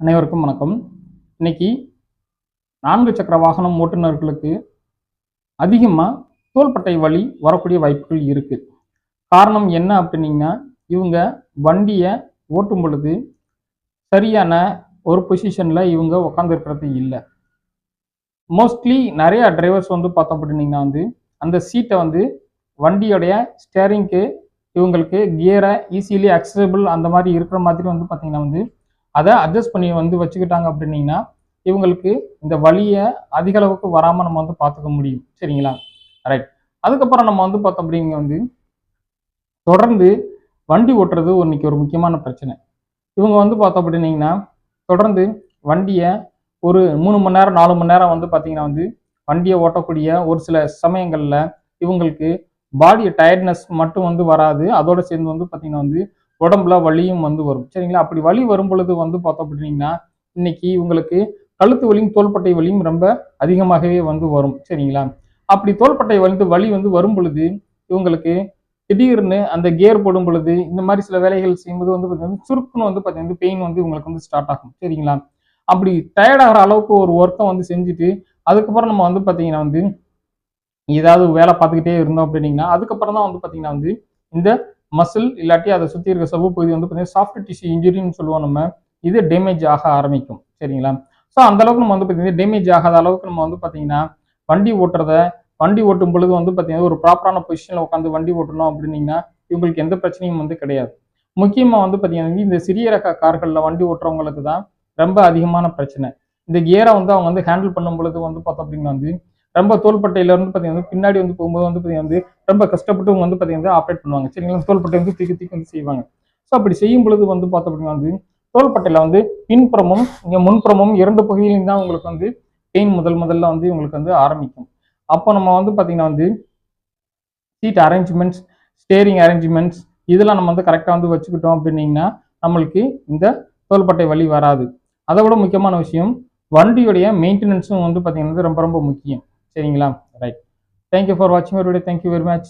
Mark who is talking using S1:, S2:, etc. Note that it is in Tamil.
S1: அனைவருக்கும் வணக்கம். இன்னைக்கு நான்கு சக்கர வாகனம் ஓட்டுநர்களுக்கு அதிகமாக தோள்பட்டை வலி வரக்கூடிய வாய்ப்புகள் இருக்குது காரணம் என்ன அப்படின்னீங்கன்னா இவங்க வண்டியை ஓட்டும் பொழுது சரியான ஒரு பொசிஷனில் இவங்க உக்காந்துருக்கிறது இல்லை. மோஸ்ட்லி நிறையா டிரைவர்ஸ் வந்து பார்த்தோம் அப்படின்னீங்கன்னா வந்து அந்த சீட்டை வந்து வண்டியோடைய ஸ்டேரிங்க்கு இவங்களுக்கு கியரை ஈஸிலி அக்சசபிள் அந்த மாதிரி இருக்கிற மாதிரி வந்து பார்த்திங்கன்னா வந்து அதை அட்ஜஸ்ட் பண்ணி வந்து வச்சுக்கிட்டாங்க அப்படின்னீங்கன்னா இவங்களுக்கு இந்த வலியை அதிக அளவுக்கு வராமல் நம்ம வந்து பார்த்துக்க முடியும். சரிங்களா? ரைட் அதுக்கப்புறம் நம்ம வந்து பார்த்தோம் அப்படிங்க வந்து தொடர்ந்து வண்டி ஓட்டுறது இன்னைக்கு ஒரு முக்கியமான பிரச்சனை. இவங்க வந்து பார்த்தோம் அப்படின்னீங்கன்னா தொடர்ந்து வண்டியை ஒரு மூணு மணி நேரம் நாலு மணி நேரம் வந்து பார்த்தீங்கன்னா வந்து வண்டியை ஓட்டக்கூடிய ஒரு சில சமயங்களில் இவங்களுக்கு பாடி டயர்ட்னஸ் மட்டும் வந்து வராது. அதோட சேர்ந்து வந்து பார்த்தீங்கன்னா வந்து உடம்புல வலியும் வந்து வரும். சரிங்களா? அப்படி வலி வரும் பொழுது வந்து பார்த்தோம் அப்படின்னீங்கன்னா இன்னைக்கு உங்களுக்கு கழுத்து வலியும் தோள்பட்டை வலியும் ரொம்ப அதிகமாகவே வந்து வரும். சரிங்களா? அப்படி தோள்பட்டை வந்து வலி வந்து வரும் பொழுது இவங்களுக்கு திடீர்னு அந்த கியர் போடும் பொழுது இந்த மாதிரி சில வேலைகள் செய்யும்போது வந்து பார்த்தீங்கன்னா சுருக்குன்னு வந்து பார்த்தீங்கன்னா பெயின் வந்து உங்களுக்கு வந்து ஸ்டார்ட் ஆகும். சரிங்களா? அப்படி டயர்டாகிற அளவுக்கு ஒரு ஒர்க்கை வந்து செஞ்சுட்டு அதுக்கப்புறம் நம்ம வந்து பார்த்தீங்கன்னா வந்து ஏதாவது வேலை பார்த்துக்கிட்டே இருந்தோம் அப்படின்னீங்கன்னா அதுக்கப்புறம் தான் வந்து பார்த்தீங்கன்னா வந்து இந்த மசில் இல்லாட்டி அதை சுற்றி இருக்க சவ்வு பகுதி வந்து பார்த்தீங்கன்னா சாஃப்ட் டிஷ்யூ இன்ஜுரின்னு சொல்லுவோம் நம்ம. இது டேமேஜ் ஆக ஆரம்பிக்கும். சரிங்களா? ஸோ அந்த அளவுக்கு நம்ம வந்து பார்த்தீங்கன்னா டேமேஜ் ஆகாத அளவுக்கு நம்ம வந்து பார்த்தீங்கன்னா வண்டி ஓட்டுறத வண்டி ஓட்டும் பொழுது வந்து பார்த்தீங்கன்னா ஒரு ப்ராப்பரான பொசிஷனில் உட்காந்து வண்டி ஓட்டணும் அப்படின்னீங்கன்னா இவங்களுக்கு எந்த பிரச்சனையும் வந்து கிடையாது. முக்கியமாக வந்து பார்த்தீங்கன்னா இந்த சிறிய ரக கார்களில் வண்டி ஓட்டுறவங்களுக்கு தான் ரொம்ப அதிகமான பிரச்சனை. இந்த கியரை வந்து அவங்க வந்து ஹேண்டில் பண்ணும் பொழுது வந்து பார்த்தோம் அப்படின்னா வந்து ரொம்ப தோள்பட்டையில இருந்து பார்த்தீங்கன்னா பின்னாடி வந்து போகும்போது வந்து பார்த்தீங்கன்னா வந்து ரொம்ப கஷ்டப்பட்டு அவங்க வந்து பார்த்தீங்கன்னா ஆப்ரேட் பண்ணுவாங்க. சரிங்களா? தோள்பட்டை வந்து தூக்கி தூக்கி வந்து செய்வாங்க. ஸோ அப்படி செய்யும் பொழுது வந்து பார்த்தோம் அப்படின்னா வந்து தோள்பட்டையில் வந்து பின்புறமும் இங்கே முன்புறமும் இரண்டு பகுதியிலும் தான் உங்களுக்கு வந்து பெயின் முதல் முதல்ல வந்து உங்களுக்கு வந்து ஆரம்பிக்கும். அப்போ நம்ம வந்து பார்த்தீங்கன்னா வந்து சீட் அரேஞ்ச்மெண்ட்ஸ் ஸ்டேரிங் அரேஞ்ச்மெண்ட்ஸ் இதெல்லாம் நம்ம வந்து கரெக்டாக வந்து வச்சுக்கிட்டோம் அப்படின்னீங்கன்னா நம்மளுக்கு இந்த தோள்பட்டை வலி வராது. அதை விட முக்கியமான விஷயம் வண்டியுடைய மெயின்டெனன்ஸும் வந்து பார்த்தீங்கன்னா ரொம்ப ரொம்ப முக்கியம். சரிங்களா ரைட் தேங்க்யூ ஃபார் வாட்சிங் வீடியோ தேங்க்யூ வெரி மச்